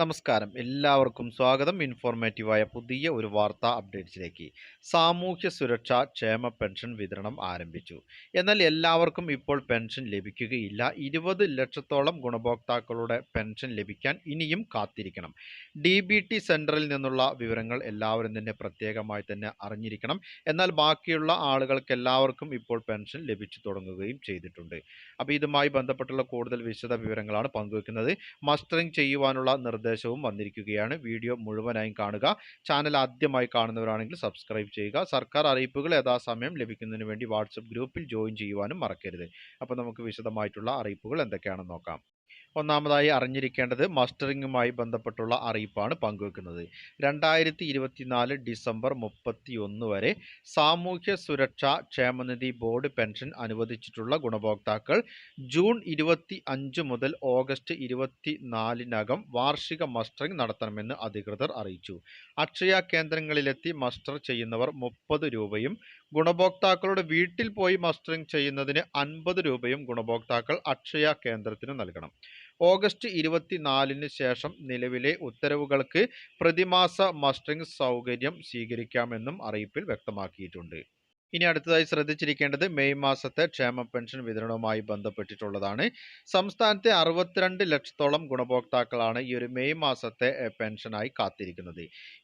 നമസ്കാരം. എല്ലാവർക്കും സ്വാഗതം. ഇൻഫോർമേറ്റീവായ പുതിയ ഒരു വാർത്താ അപ്ഡേറ്റ്സിലേക്ക്. സാമൂഹ്യ സുരക്ഷാ ക്ഷേമ പെൻഷൻ വിതരണം ആരംഭിച്ചു. എന്നാൽ എല്ലാവർക്കും ഇപ്പോൾ പെൻഷൻ ലഭിക്കുകയില്ല. ഇരുപത് ലക്ഷത്തോളം ഗുണഭോക്താക്കളുടെ പെൻഷൻ ലഭിക്കാൻ ഇനിയും കാത്തിരിക്കണം. ഡി ബി ടി സെന്ററിൽ നിന്നുള്ള വിവരങ്ങൾ എല്ലാവരും തന്നെ പ്രത്യേകമായി തന്നെ അറിഞ്ഞിരിക്കണം. എന്നാൽ ബാക്കിയുള്ള ആളുകൾക്ക് എല്ലാവർക്കും ഇപ്പോൾ പെൻഷൻ ലഭിച്ചു തുടങ്ങുകയും ചെയ്തിട്ടുണ്ട്. അപ്പോൾ ഇതുമായി ബന്ധപ്പെട്ടുള്ള കൂടുതൽ വിശദ വിവരങ്ങളാണ് പങ്കുവെക്കുന്നത്. മസ്റ്ററിംഗ് ചെയ്യുവാനുള്ള നിർദ്ദേശവും വന്നിരിക്കുകയാണ്. വീഡിയോ മുഴുവനായും കാണുക. ചാനൽ ആദ്യമായി കാണുന്നവരാണെങ്കിൽ സബ്സ്ക്രൈബ് ചെയ്യുക. സർക്കാർ അറിയിപ്പുകൾ യഥാസമയം ലഭിക്കുന്നതിന് വേണ്ടി വാട്സപ്പ് ഗ്രൂപ്പിൽ ജോയിൻ ചെയ്യുവാനും മറക്കരുത്. അപ്പോൾ നമുക്ക് വിശദമായിട്ടുള്ള അറിയിപ്പുകൾ എന്തൊക്കെയാണെന്ന് നോക്കാം. ഒന്നാമതായി അറിഞ്ഞിരിക്കേണ്ടത് മസ്റ്ററിങ്ങുമായി ബന്ധപ്പെട്ടുള്ള അറിയിപ്പാണ് പങ്കുവെക്കുന്നത്. രണ്ടായിരത്തി ഇരുപത്തിനാല് ഡിസംബർ മുപ്പത്തി ഒന്ന് വരെ സാമൂഹ്യ സുരക്ഷാ ക്ഷേമനിധി ബോർഡ് പെൻഷൻ അനുവദിച്ചിട്ടുള്ള ഗുണഭോക്താക്കൾ ജൂൺ ഇരുപത്തി അഞ്ച് മുതൽ ഓഗസ്റ്റ് ഇരുപത്തി നാലിനകം വാർഷിക മസ്റ്ററിംഗ് നടത്തണമെന്ന് അധികൃതർ അറിയിച്ചു. അക്ഷയ കേന്ദ്രങ്ങളിലെത്തി മസ്റ്റർ ചെയ്യുന്നവർ മുപ്പത് രൂപയും ഗുണഭോക്താക്കളുടെ വീട്ടിൽ പോയി മസ്റ്ററിംഗ് ചെയ്യുന്നതിന് അൻപത് രൂപയും ഗുണഭോക്താക്കൾ അക്ഷയ കേന്ദ്രത്തിന് നൽകണം. ഓഗസ്റ്റ് ഇരുപത്തിനാലിന് ശേഷം നിലവിലെ ഉത്തരവുകൾക്ക് പ്രതിമാസ മസ്റ്ററിംഗ് സൗകര്യം സ്വീകരിക്കാമെന്നും അറിയിപ്പിൽ വ്യക്തമാക്കിയിട്ടുണ്ട്. ഇനി അടുത്തതായി ശ്രദ്ധിച്ചിരിക്കേണ്ടത് മെയ് മാസത്തെ ക്ഷേമ പെൻഷൻ വിതരണവുമായി ബന്ധപ്പെട്ടിട്ടുള്ളതാണ്. സംസ്ഥാനത്തെ അറുപത്തിരണ്ട് ലക്ഷത്തോളം ഗുണഭോക്താക്കളാണ് ഈ ഒരു മെയ് മാസത്തെ പെൻഷനായി കാത്തിരിക്കുന്നത്.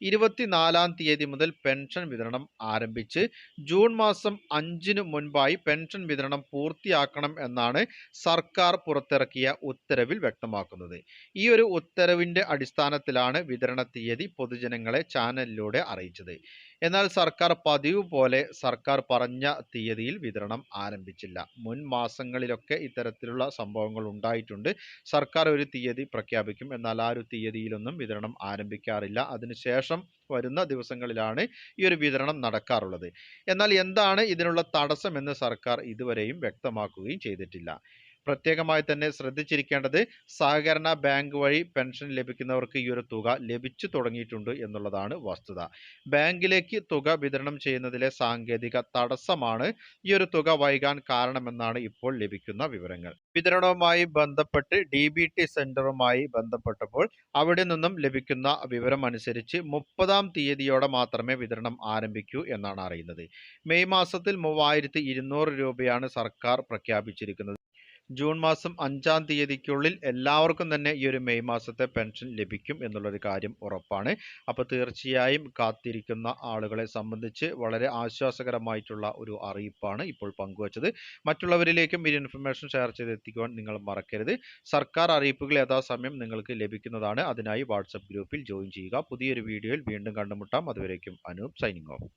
ഇരുപത്തിനാലാം തീയതി മുതൽ പെൻഷൻ വിതരണം ആരംഭിച്ച് ജൂൺ മാസം അഞ്ചിനു മുൻപായി പെൻഷൻ വിതരണം പൂർത്തിയാക്കണം എന്നാണ് സർക്കാർ പുറത്തിറക്കിയ ഉത്തരവിൽ വ്യക്തമാക്കുന്നത്. ഈ ഒരു ഉത്തരവിന്റെ അടിസ്ഥാനത്തിലാണ് വിതരണ തീയതി പൊതുജനങ്ങളെ ചാനലിലൂടെ അറിയിച്ചത്. എന്നാൽ സർക്കാർ പതിവ് പോലെ സർക്കാർ പറഞ്ഞ തീയതിയിൽ വിതരണം ആരംഭിച്ചില്ല. മുൻ മാസങ്ങളിലൊക്കെ ഇത്തരത്തിലുള്ള സംഭവങ്ങൾ ഉണ്ടായിട്ടുണ്ട്. സർക്കാർ ഒരു തീയതി പ്രഖ്യാപിക്കും. എന്നാൽ ആ ഒരു തീയതിയിലൊന്നും വിതരണം ആരംഭിക്കാറില്ല. അതിനുശേഷം വരുന്ന ദിവസങ്ങളിലാണ് ഈ ഒരു വിതരണം നടക്കാറുള്ളത്. എന്നാൽ എന്താണ് ഇതിനുള്ള തടസ്സം എന്ന് സർക്കാർ ഇതുവരെയും വ്യക്തമാക്കുകയും ചെയ്തിട്ടില്ല. പ്രത്യേകമായി തന്നെ ശ്രദ്ധിച്ചിരിക്കേണ്ടത് സഹകരണ ബാങ്ക് വഴി പെൻഷൻ ലഭിക്കുന്നവർക്ക് ഈ ഒരു തുക ലഭിച്ചു തുടങ്ങിയിട്ടുണ്ട് എന്നുള്ളതാണ് വസ്തുത. ബാങ്കിലേക്ക് തുക വിതരണം ചെയ്യുന്നതിലെ സാങ്കേതിക തടസ്സമാണ് ഈ ഒരു തുക വൈകാൻ കാരണമെന്നാണ് ഇപ്പോൾ ലഭിക്കുന്ന വിവരങ്ങൾ. വിതരണവുമായി ബന്ധപ്പെട്ട് ഡി ബി ടി സെന്ററുമായി ബന്ധപ്പെട്ടപ്പോൾ അവിടെ നിന്നും ലഭിക്കുന്ന വിവരം അനുസരിച്ച് മുപ്പതാം തീയതിയോടെ മാത്രമേ വിതരണം ആരംഭിക്കൂ എന്നാണ് അറിയുന്നത്. മെയ് മാസത്തിൽ മൂവായിരത്തി രൂപയാണ് സർക്കാർ പ്രഖ്യാപിച്ചിരിക്കുന്നത്. ജൂൺ മാസം അഞ്ചാം തീയതിക്കുള്ളിൽ എല്ലാവർക്കും തന്നെ ഈ ഒരു മെയ് മാസത്തെ പെൻഷൻ ലഭിക്കും എന്നുള്ളൊരു കാര്യം ഉറപ്പാണ്. അപ്പോൾ തീർച്ചയായും കാത്തിരിക്കുന്ന ആളുകളെ സംബന്ധിച്ച് വളരെ ആശ്വാസകരമായിട്ടുള്ള ഒരു അറിയിപ്പാണ് ഇപ്പോൾ പങ്കുവച്ചത്. മറ്റുള്ളവരിലേക്കും ഈ ഇൻഫർമേഷൻ ഷെയർ ചെയ്തെത്തിക്കുവാൻ നിങ്ങൾ മറക്കരുത്. സർക്കാർ അറിയിപ്പുകൾ യഥാസമയം നിങ്ങൾക്ക് ലഭിക്കുന്നതാണ്. അതിനായി വാട്സപ്പ് ഗ്രൂപ്പിൽ ജോയിൻ ചെയ്യുക. പുതിയൊരു വീഡിയോയിൽ വീണ്ടും കണ്ടുമുട്ടാം. അതുവരേക്കും അനൂപ് സൈനിങ് ഓഫ്.